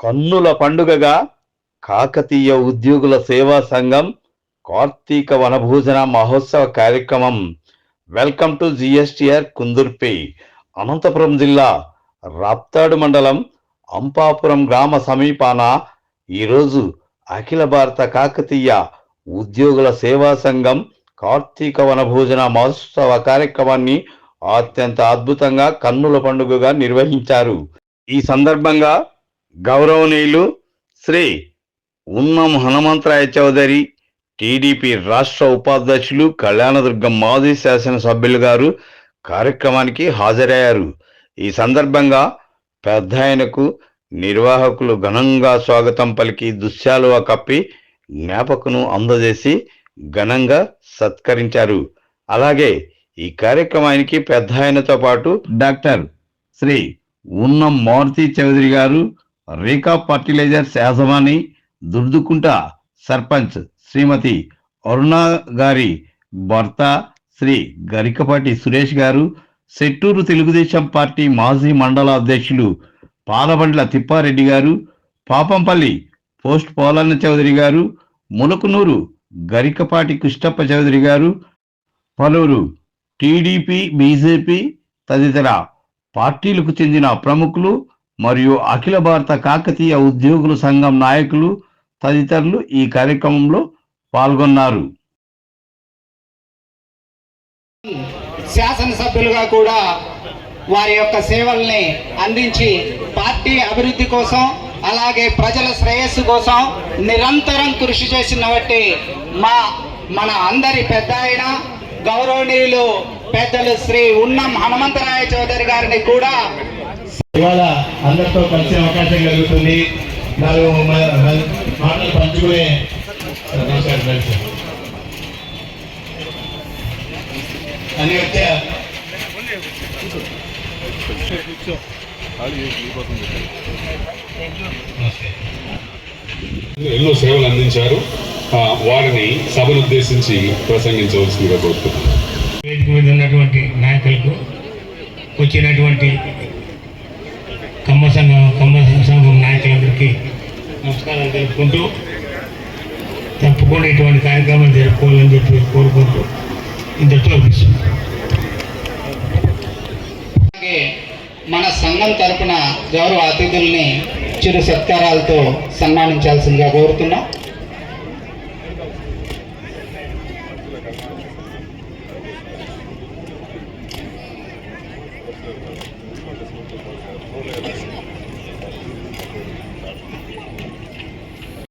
కన్నుల పండుగగా కాకతీయ ఉద్యోగుల సేవా సంఘం కార్తీక వనభోజన మహోత్సవ కార్యక్రమం. Welcome to GSTR Kundurpi Anantapur జిల్లా రాప్తాడు మండలం అంపాపురం గ్రామ సమీపాన ఈరోజు అఖిల భారత కాకతీయ ఉద్యోగుల సేవా సంఘం కార్తీక వనభోజన మహోత్సవ కార్యక్రమాన్ని అత్యంత అద్భుతంగా కన్నుల పండుగగా నిర్వహించారు. ఈ సందర్భంగా గౌరవనీయులు శ్రీ ఉన్నం హనుమంతరాయ చౌదరి టీడీపీ రాష్ట్ర ఉపాధ్యక్షులు కళ్యాణదుర్గం మాజీ శాసనసభ్యులు గారు కార్యక్రమానికి హాజరయ్యారు. ఈ సందర్భంగా పెద్ద ఆయనకు నిర్వాహకులు ఘనంగా స్వాగతం పలికి దుశ్శాలువ కప్పి జ్ఞాపకను అందజేసి ఘనంగా సత్కరించారు. అలాగే ఈ కార్యక్రమానికి పెద్ద ఆయనతో పాటు డాక్టర్ శ్రీ ఉన్నం మారుతి చౌదరి గారు రేఖా ఫర్టిలైజర్స్ యాజమాని దుర్దుకుంట సర్పంచ్ శ్రీమతి అరుణ గారి భర్త శ్రీ గరికపాటి సురేష్ గారు సెట్టూరు తెలుగుదేశం పార్టీ మాజీ మండల అధ్యక్షులు పాలబండ్ల తిప్పారెడ్డి గారు పాపంపల్లి పోస్ట్ పోలన్న చౌదరి గారు ములకునూరు గరికపాటి కృష్ణప్ప చౌదరి గారు పలువురు టీడీపీ బీజేపీ తదితర పార్టీలకు చెందిన ప్రముఖులు మరియు అఖిల భారత కాకతీయ ఉద్యోగుల సంఘం నాయకులు తదితరులు ఈ కార్యక్రమంలో పాల్గొన్నారు. శాసనసభ్యులుగా కూడా వారి యొక్క సేవల్ని అందించి పార్టీ అభివృద్ధి కోసం అలాగే ప్రజల శ్రేయస్సు కోసం నిరంతరం కృషి చేసిన బట్టి మా మన అందరి పెద్ద ఆయన గౌరవనీయులు పెద్దలు శ్రీ ఉన్నం హనుమంతరాయ చౌదరి గారిని కూడా ఇవాళ అందరితో కలిసే అవకాశం కలుగుతుంది నాలుగు మాటలు పంచుకునే. అని వచ్చా. ఎన్నో సేవలు అందించారు ఆ, వారిని సభను ఉద్దేశించి ప్రసంగించవలసిందిగా కోరుతున్నాను వేదిక మీద ఉన్నటువంటి నాయకులకు వచ్చినటువంటి కమ్మ సంక్షేమ నాయకులందరికీ నమస్కారాలు తెలుపుకుంటూ తప్పకుండా ఇటువంటి కార్యక్రమాలు జరుపుకోవాలని చెప్పి కోరుకుంటూ ఇంతటితో మన సంఘం తరపున గౌరవ అతిథుల్ని చిరు సత్కారాలతో సన్మానించాల్సిందిగా కోరుతున్నాం